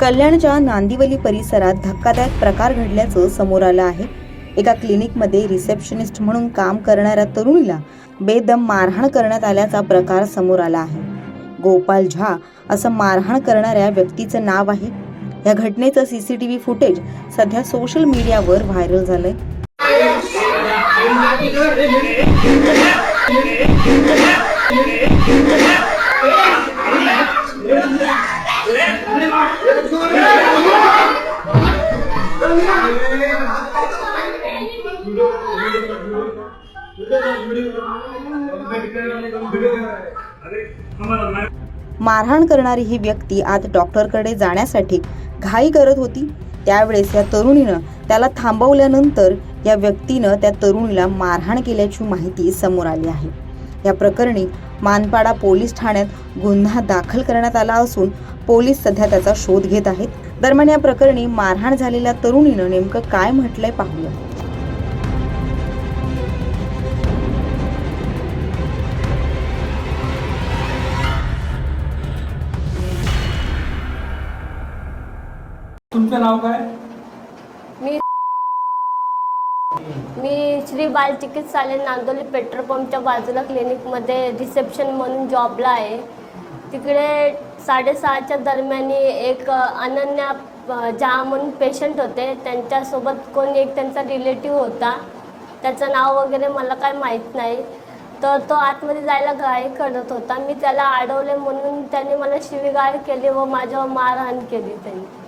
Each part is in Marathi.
कल्याणच्या नांदिवली परिसरात धक्कादायक प्रकार घडल्याचं समोर आलं आहे. एका क्लिनिकमध्ये रिसेप्शनिस्ट म्हणून काम करणाऱ्या तरुणीला बेदम मारहाण करण्यात आल्याचा प्रकार समोर आला आहे. गोपाल झा असं मारहाण करणाऱ्या व्यक्तीचं नाव आहे. या घटनेचं सीसीटीव्ही फुटेज सध्या सोशल मीडियावर व्हायरल झालंय. मारहाण करणारी ही व्यक्ती आज डॉक्टरकडे जाण्यासाठी घाई करत होती. त्यावेळेस या तरुणीनं त्याला थांबवल्यानंतर या व्यक्तीनं त्या तरुणीला मारहाण केल्याची माहिती समोर आली आहे. या प्रकरणी मानपाडा पोलीस ठाण्यात गुन्हा दाखल करण्यात आला असून पोलीस सध्या त्याचा शोध घेत आहेत. दरम्यान या प्रकरणी मारहाण झालेल्या तरुणीनं नेमकं काय म्हटलंय पाहूया. तुमचं नाव काय? मी मी श्री बाल चिकित्सालय नांदोली पेट्रोल पंपच्या बाजूला क्लिनिकमध्ये रिसेप्शन म्हणून जॉबला आहे. तिकडे साडेसहाच्या दरम्यान एक अनन्या अ, म्हणून पेशंट होते. त्यांच्यासोबत कोण एक त्यांचा रिलेटिव्ह होता. त्याचं नाव वगैरे मला काय माहीत नाही. तर तो आतमध्ये जायला घाई करत होता. मी त्याला अडवले म्हणून त्याने मला शिवीगाळ केली व माझ्यावर मारहाण केली त्यांनी.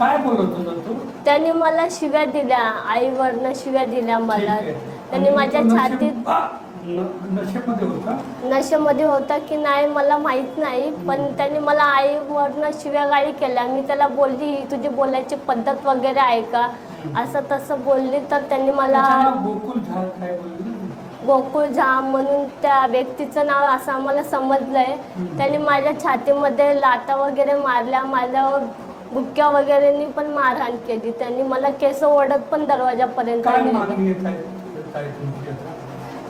काय बोलत होता तू? त्यांनी मला शिव्या दिल्या आईवरनं शिव्या दिल्या मला. ठीक आहे. त्यांनी आणि माझ्या तो नशे- छातीत आ, न- नशेमध्ये होता? नशेमध्ये होता की नाही मला माहीत नाही पण त्यांनी मला आईवरनं शिव्यागाळी केल्या. मी त्याला बोलली "ही तुझी बोलायची पद्धत वगैरे आहे का? असं तसं बोलली तर त्यांनी मला त्याचं नाव गोकुळ झाड काय बोलली? गोकुळ झा म्हणून त्या व्यक्तीचं नाव असं आम्हाला समजलंय. त्यांनी माझ्या छातीमध्ये लाता वगैरे मारल्या. माझ्यावर बुक्क्या वगैरेनी पण मारहाण केली त्यांनी मला केस ओढत पण दरवाजापर्यंत काय नेलं. मागणी येत आहे काय तुमची आता?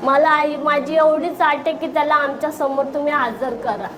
मला आई माझी एवढीच आट आहे की त्याला आमच्यासमोर तुम्ही हजर करा